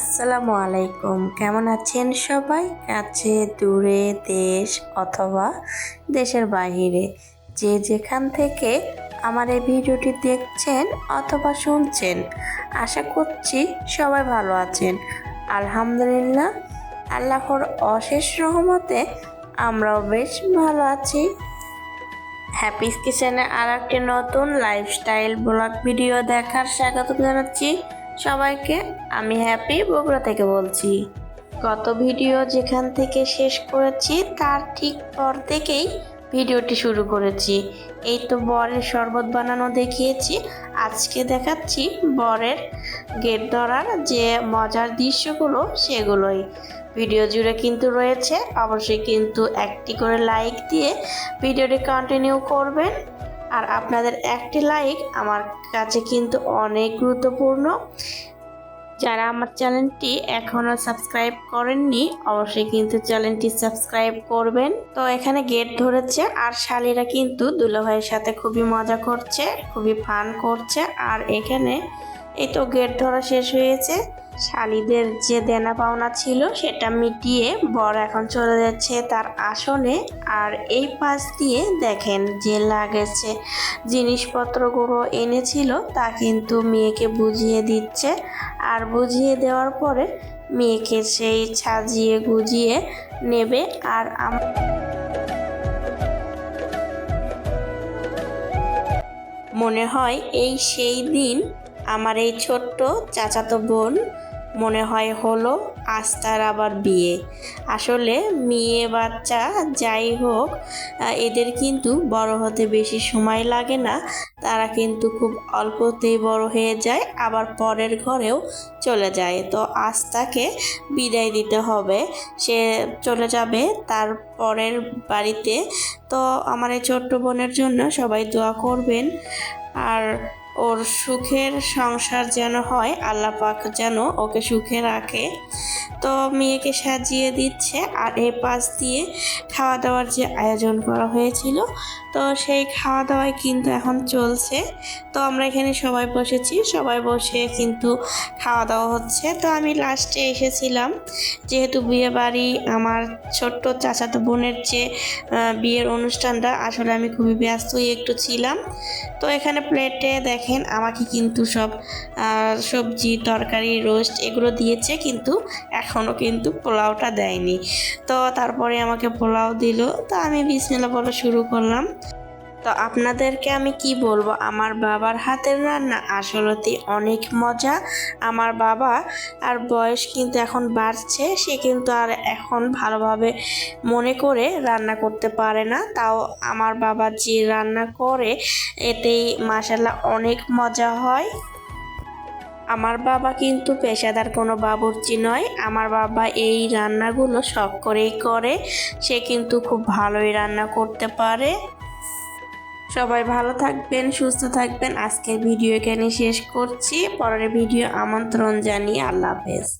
আসসালামু আলাইকুম। কেমন আছেন সবাই? কাছে, দূরে, দেশ অথবা দেশের বাহিরে। যে যেখান থেকে আমার এই ভিডিওটি দেখছেন অথবা শুনছেন, আশা করছি সবাই ভালো আছেন। আলহামদুলিল্লাহ, আল্লাহর অশেষ রহমতে আমরাও বেশ ভালো আছি। হ্যাপিস কিচেনে আর একটি নতুন লাইফস্টাইল ব্লগ ভিডিও দেখার স্বাগত জানাচ্ছি। সবাইকে আমি হ্যাপি বগুড়া থেকে বলছি। গত ভিডিও যেখান থেকে শেষ করেছি, তার ঠিক পর থেকেই ভিডিওটি শুরু করেছি। এই তো বরের শরবত বানানো দেখিয়েছি। আজকে দেখাচ্ছি বরের গেট ধরার যে মজার দৃশ্যগুলো, সেগুলোই। ভিডিও জুড়ে কিন্তু রয়েছে, অবশ্যই কিন্তু একটি করে লাইক দিয়ে ভিডিওটি কন্টিনিউ করবেন। আর আপনাদের একটি লাইক আমার কাছে কিন্তু অনেক গুরুত্বপূর্ণ। যারা আমার চ্যানেলটি এখনও সাবস্ক্রাইব করেননি, অবশ্যই কিন্তু চ্যানেলটি সাবস্ক্রাইব করবেন। তো এখানে গেট ধরেছে আর শালিরা কিন্তু দুলাভাইয়ের সাথে খুবই মজা করছে, খুবই ফান করছে। আর এখানে এই তো গেট ধরা শেষ হয়েছে। শালিদের যে দেনা পাওনা ছিল সেটা মিটিয়ে বর এখন চলে যাচ্ছে তার আসনে। আর এই পাশ দিয়ে দেখেন যে লাগেছে জিনিসপত্রগুলো এনেছিল, তা কিন্তু মেয়েকে বুঝিয়ে দিচ্ছে। আর বুঝিয়ে দেওয়ার পরে মেয়েকে সেই সাজিয়ে গুজিয়ে নেবে। আর মনে হয় এই সেই দিন আমার এই ছোট্ট চাচাতো বোন মনে হয় হলো আজ তার আবার বিয়ে। আসলে মেয়ে, বাচ্চা যাই হোক এদের কিন্তু বড় হতে বেশি সময় লাগে না। তারা কিন্তু খুব অল্পতেই বড় হয়ে যায়, আবার পরের ঘরেও চলে যায়। তো আজ তাকে বিদায় দিতে হবে। সে চলে যাবে তার পরের বাড়িতে। তো আমার এই ছোট্ট বোনের জন্য সবাই দোয়া করবেন। আর ওর সুখের সংসার যেন হয় আল্লাহ পাক যেন ওকে সুখে রাখে। তো মেয়েকে সাজিয়ে দিচ্ছে আর এ পাশ দিয়ে খাওয়া দাওয়ার যে আয়োজন করা হয়েছিল, তো সেই খাওয়া দাওয়াই কিন্তু এখন চলছে। তো আমরা এখানে সবাই বসেছি, সবাই বসে কিন্তু খাওয়া দাওয়া হচ্ছে। তো আমি লাস্টে এসেছিলাম, যেহেতু বিয়ে বাড়ি আমার ছোট্ট চাচাতো বোনের যে বিয়ের অনুষ্ঠানটা, আসলে আমি খুবই ব্যস্তই একটু ছিলাম। তো এখানে প্লেটে দেখেন, আমাকে কিন্তু সব সবজি, তরকারি, রোস্ট এগুলো দিয়েছে, কিন্তু এখনও কিন্তু পোলাওটা দেয়নি। তো তারপরে আমাকে পোলাও দিল। তো আমি বিসমিল্লা বলে শুরু করলাম। তো আপনাদেরকে আমি কি বলব? আমার বাবার হাতের রান্না আসলতে অনেক মজা। আমার বাবা আর বয়স কিন্তু এখন বাড়ছে। সে কিন্তু আর এখন ভালোভাবে মনে করে রান্না করতে পারে না। তাও আমার বাবা যে রান্না করে, এতেই মাসাল্লাহ অনেক মজা হয়। আমার বাবা কিন্তু পেশাদার কোনো বাবুর্চি নয়। আমার বাবা এই রান্নাগুলো শখ করেই করে। সে কিন্তু খুব ভালোই রান্না করতে পারে। সবাই ভালো থাকবেন, সুস্থ থাকবেন। আজকের ভিডিও এখানে শেষ করছি। পরের ভিডিও আমন্ত্রণ জানিয়ে আল্লাহ হাফেজ।